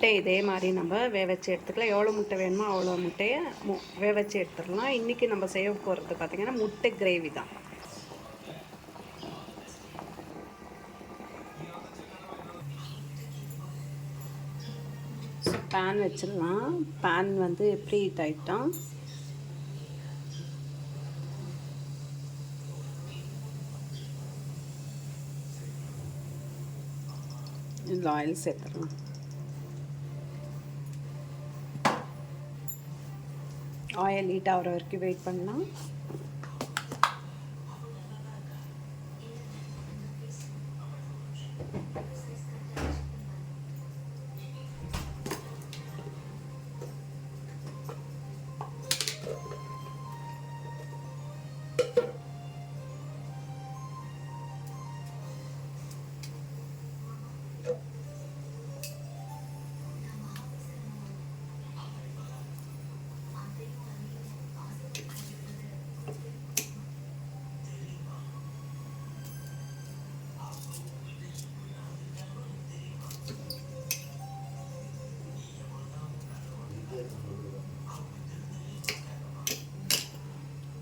முட்டை இதே மாதிரி நம்ம வேக வச்சு எடுத்துக்கலாம். எவ்வளோ முட்டை வேணுமோ அவ்வளோ முட்டையை மு வேக வச்சு எடுத்துடலாம். இன்றைக்கி நம்ம செய்ய போகிறது பார்த்திங்கன்னா முட்டை கிரேவி தான். பேன் வச்சிடலாம். பேன் வந்து எப்படி ஹீட் ஆகிட்டோம் இதில் ஆயில் சேர்த்துடலாம். ஆயில் ஹீட் ஆகிற வரைக்கும் வெயிட் பண்ணலாம்.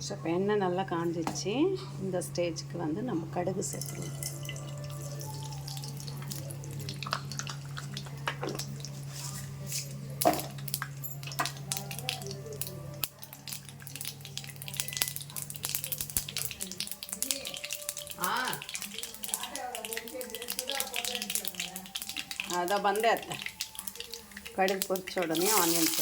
ஸோ இப்போ எண்ணெய் நல்லா காஞ்சிச்சு இந்த ஸ்டேஜுக்கு வந்து நம்ம கடுகு சேர்த்துருவோம் அதான் ಬಂದೆ ಅತ್ತೆ ಕಡುಗು பொரிச்ச உடனே ஆனியன்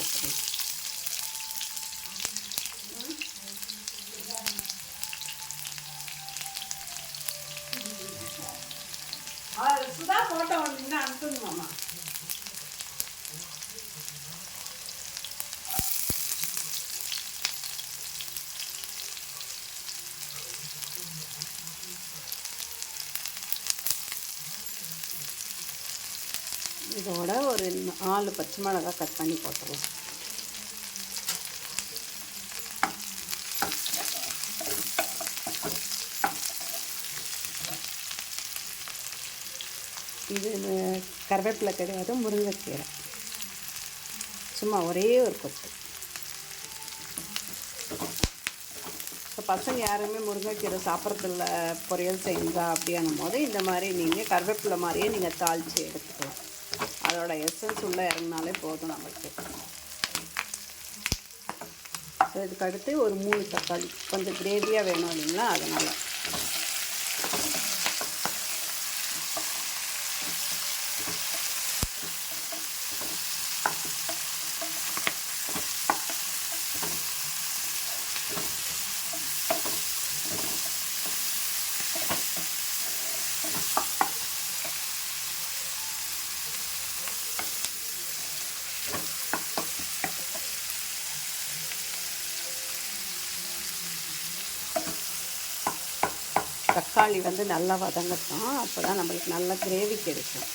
இதோட ஒரு நாலு பச்சை மிளகாய் கட் பண்ணி போட்டுருவோம். இது கருவேப்பிலை கிடையாது முருங்கைக்கீரை. சும்மா ஒரே ஒரு கொத்து. இப்போ பசங்க யாருமே முருங்கைக்கீரை சாப்பிட்றதில்ல பொரியல் செஞ்சா அப்படின்னும் போது இந்த மாதிரி நீங்கள் கருவேப்பிலை மாதிரியே நீங்கள் தாளித்து எடுத்து அதோட எசன்ஸ் உள்ளே இறங்கினாலே போதும் நமக்கு ஸோ இதுக்கு அடுத்து ஒரு மூணு தக்காளி. கொஞ்சம் கிரேவியாக வேணும் இல்லைங்களா? அதனால். தக்காளி வந்து நல்லா வதங்கட்டும். அப்போ தான் நம்மளுக்கு நல்ல கிரேவி கிடைக்கும்.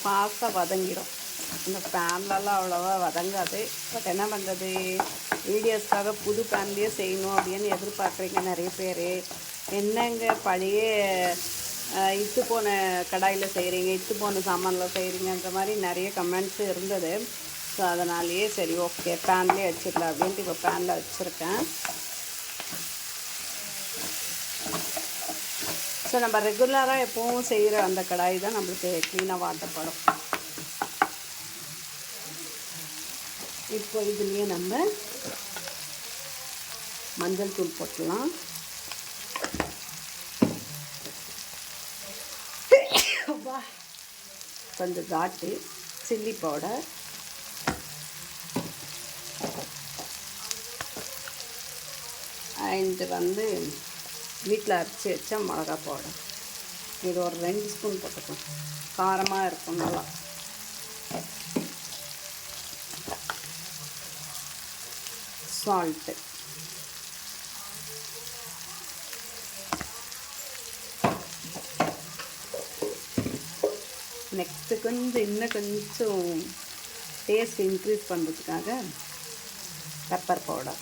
ஃபாஸ்ட்டாக வதங்கிடும். இந்த பேன்லலாம் அவ்வளோவா வதங்காது. பட் என்ன பண்ணுறது வீடியோஸ்க்காக புது பேன்லேயே செய்யணும் அப்படின்னு எதிர்பார்க்குறீங்க நிறைய பேர். என்னங்க பழைய இத்து போன கடாயில் செய்கிறீங்க இத்து போன சாமானில் செய்கிறீங்கன்ற மாதிரி நிறைய கமெண்ட்ஸ் இருந்தது. ஸோ அதனாலேயே சரி ஓகே பேன்லேயே வச்சிடலாம் அப்படின்ட்டு இப்போ பேனில் வச்சுருக்கேன். ஸோ நம்ம ரெகுலராக எப்போவும் செய்கிற அந்த கடாய் தான் நம்மளுக்கு க்ளீனாக வாட்டப்படும். இப்போ இதுலேயே நம்ம மஞ்சள் தூள் போட்டுடலாம் கொஞ்சம் காட்டு சில்லி பவுடர் அண்ட் வந்து வீட்டில் அரைச்சி வச்ச மிளகா பவுடர் இது ஒரு ரெண்டு ஸ்பூன் போட்டுக்கணும் காரமாக இருக்கும் நல்லா. சால்ட்டு நெக்ஸ்ட்டு கொஞ்சம் இன்னும் கொஞ்சம் டேஸ்ட் இன்க்ரீஸ் பண்ணுறதுக்காக பெப்பர் பவுடர்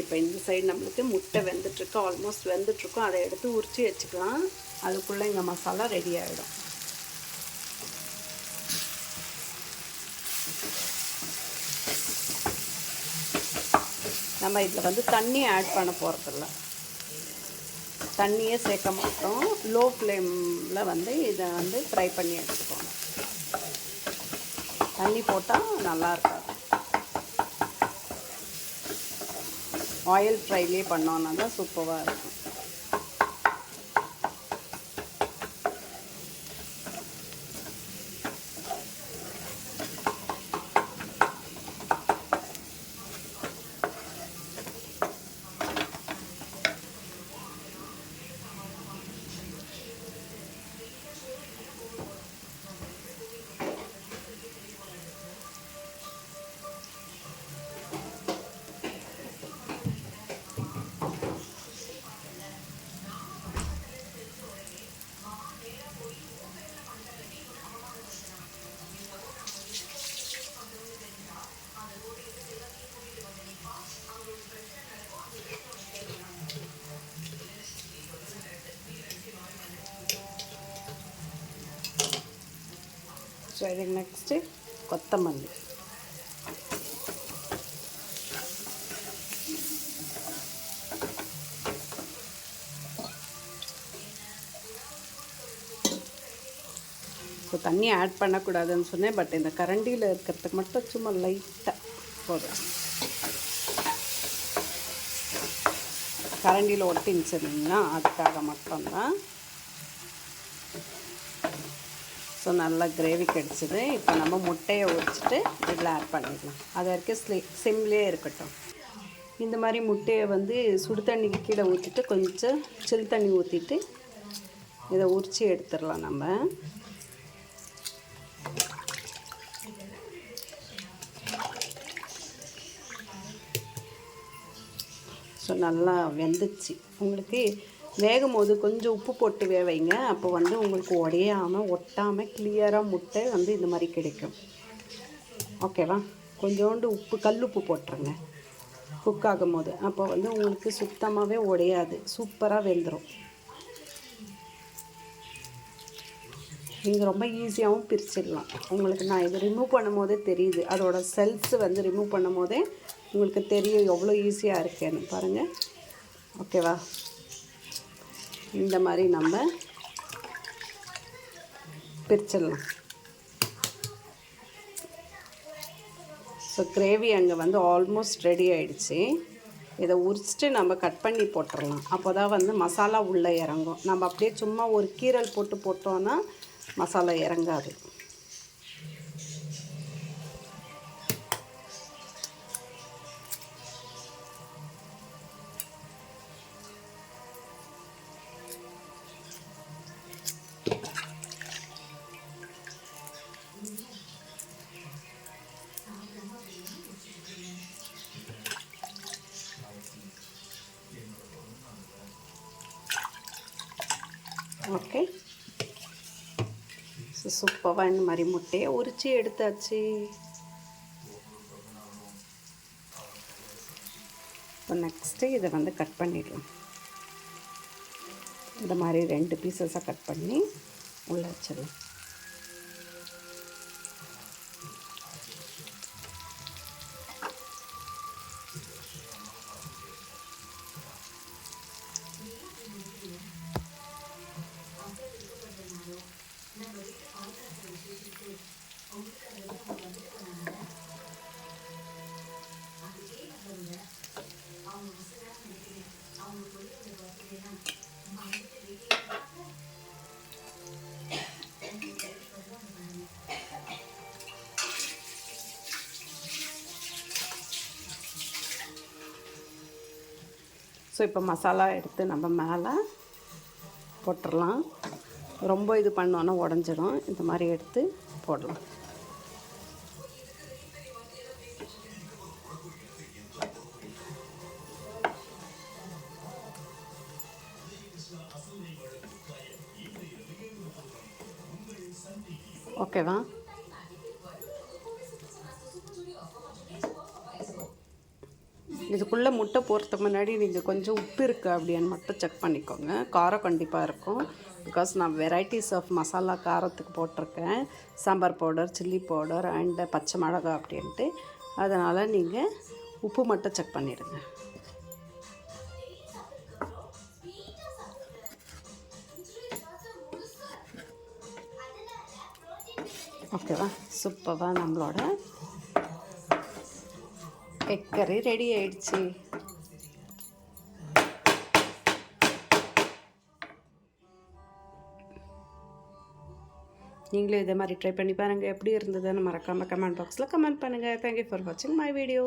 இப்போ இந்த சைடு நம்மளுக்கு முட்டை வெந்துட்டுருக்கு ஆல்மோஸ்ட் வெந்துட்டுருக்கோம். அதை எடுத்து உரிச்சு வச்சுக்கலாம். அதுக்குள்ளே இங்கே மசாலா ரெடி ஆகிடும் நம்ம இதில் வந்து தண்ணி ஆட் பண்ண போகிறதில்ல தண்ணியே சேர்க்க மாட்டோம். லோ ஃப்ளேமில் வந்து இதை வந்து ஃப்ரை பண்ணி எடுத்துக்கோங்க தண்ணி போட்டால் நல்லா இருக்காது. ஆயில் ஃப்ரைலேயே பண்ணோன்னா தான் சூப்பராக இருக்கும். ஸோ இதுக்கு நெக்ஸ்ட்டு கொத்தமல்லி ஸோ தண்ணி ஆட் பண்ணக்கூடாதுன்னு சொன்னேன் பட் இந்த கரண்டியில் இருக்கிறதுக்கு மட்டும் சும்மா லைட்டாக போதும். கரண்டியில் ஒட்டின்னு சொன்னீங்கன்னா அதுக்காக மட்டும்தான் ஸோ நல்லா கிரேவி கிடச்சிது இப்போ நம்ம முட்டையை உரிச்சிட்டு இதில் ஆட் பண்ணிடலாம். அது வரைக்கும் ஸ்லி சிம்லேயே இருக்கட்டும். இந்த மாதிரி முட்டையை வந்து சுடு தண்ணிக்கு கீழே ஊற்றிட்டு கொஞ்சம் சில் தண்ணி ஊற்றிட்டு இதை உரித்து எடுத்துடலாம் நம்ம. ஸோ நல்லா வெந்துச்சு. உங்களுக்கு வேகும் போது கொஞ்சம் உப்பு போட்டு வேவைங்க அப்போ வந்து உங்களுக்கு உடையாமல் ஒட்டாமல் கிளியராக முட்டை வந்து இந்த மாதிரி கிடைக்கும். ஓகேவா கொஞ்சோண்டு உப்பு கல் உப்பு போட்டுருங்க. குக் ஆகும் போது அப்போ வந்து உங்களுக்கு சுத்தமாகவே உடையாது. சூப்பராக வெந்துடும் நீங்கள் ரொம்ப ஈஸியாகவும் பிரிச்சிடலாம். உங்களுக்கு நான் இதை ரிமூவ் பண்ணும் போதே தெரியுது. அதோட செல்ஸ் வந்து ரிமூவ் பண்ணும் போதே உங்களுக்கு தெரியும் எவ்வளோ ஈஸியாக இருக்கேன்னு. பாருங்கள் ஓகேவா இந்த மாதிரி நம்ம பிரிச்சிடலாம். ஸோ கிரேவி அங்கே வந்து ஆல்மோஸ்ட் ரெடி ஆகிடுச்சு இதை உரிச்சிட்டு நம்ம கட் பண்ணி போட்டுடலாம். அப்போ தான் வந்து மசாலா உள்ளே இறங்கும். நம்ம அப்படியே சும்மா ஒரு கீரல் போட்டு போட்டோன்னா மசாலா இறங்காது. ஓகே. ஸோ சூப்பராக இந்த மாதிரி முட்டையை உரித்து எடுத்தாச்சு. இப்போ நெக்ஸ்ட்டு இதை வந்து கட் பண்ணிடலாம் இந்த மாதிரி ரெண்டு பீசஸாக கட் பண்ணி உள்ளே வச்சிடலாம். ஸோ இப்போ மசாலா எடுத்து நம்ம மேலே போட்டுடலாம் ரொம்ப இது பண்ணோன்னா உடஞ்சிடும் இந்த மாதிரி எடுத்து போடலாம். ஓகேவா இதுக்குள்ளே முட்டை போடுறதுக்கு முன்னாடி நீங்கள் கொஞ்சம் உப்பு இருக்குது அப்படின்னு மட்டும் செக் பண்ணிக்கோங்க. காரம் கண்டிப்பாக இருக்கும். பிகாஸ் நான் வெரைட்டிஸ் ஆஃப் மசாலா காரத்துக்கு போட்டிருக்கேன். Sambar powder chilli powder and பச்சை மிளகா அப்படின்ட்டு. அதனால் நீங்கள் உப்பு மட்டும் செக் பண்ணிடுங்க. ஓகேவா? சூப்பராக நம்மளோட எக் கறி ரெடி ஆயிடுச்சு நீங்களும் இதே மாதிரி ட்ரை பண்ணி பாருங்கள் எப்படி இருந்ததுன்னு மறக்காமல் கமெண்ட் பாக்ஸில் கமெண்ட் பண்ணுங்கள் தேங்க்யூ ஃபார் வாட்சிங் மை வீடியோ